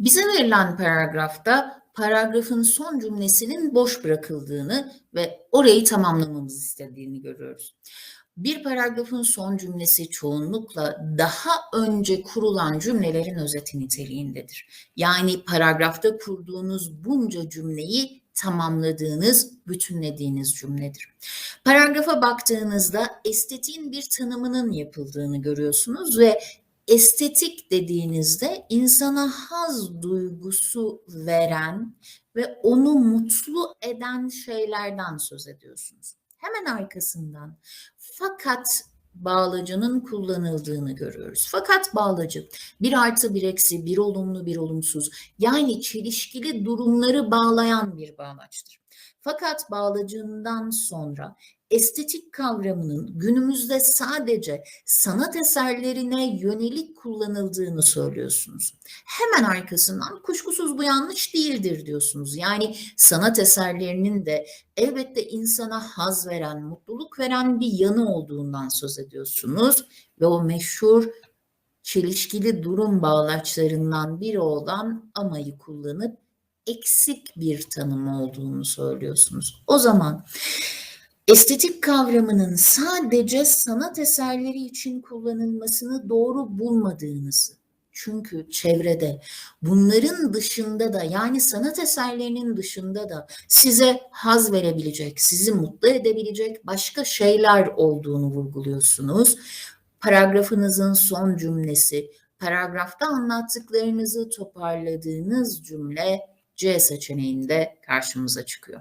Bize verilen paragrafta paragrafın son cümlesinin boş bırakıldığını ve orayı tamamlamamızı istediğini görüyoruz. Bir paragrafın son cümlesi çoğunlukla daha önce kurulan cümlelerin özeti niteliğindedir. Yani paragrafta kurduğunuz bunca cümleyi tamamladığınız, bütünlediğiniz cümledir. Paragrafa baktığınızda estetiğin bir tanımının yapıldığını görüyorsunuz ve estetik dediğinizde insana haz duygusu veren ve onu mutlu eden şeylerden söz ediyorsunuz. Hemen arkasından fakat bağlacının kullanıldığını görüyoruz. Fakat bağlacı bir artı bir eksi, bir olumlu bir olumsuz yani çelişkili durumları bağlayan bir bağlaçtır. Fakat bağlacından sonra estetik kavramının günümüzde sadece sanat eserlerine yönelik kullanıldığını söylüyorsunuz. Hemen arkasından kuşkusuz bu yanlış değildir diyorsunuz. Yani sanat eserlerinin de elbette insana haz veren, mutluluk veren bir yanı olduğundan söz ediyorsunuz ve o meşhur çelişkili durum bağlaçlarından biri olan amayı kullanıp eksik bir tanım olduğunu söylüyorsunuz. O zaman estetik kavramının sadece sanat eserleri için kullanılmasını doğru bulmadığınızı çünkü çevrede bunların dışında da yani sanat eserlerinin dışında da size haz verebilecek, sizi mutlu edebilecek başka şeyler olduğunu vurguluyorsunuz. Paragrafınızın son cümlesi, paragrafta anlattıklarınızı toparladığınız cümle C seçeneğinde karşımıza çıkıyor.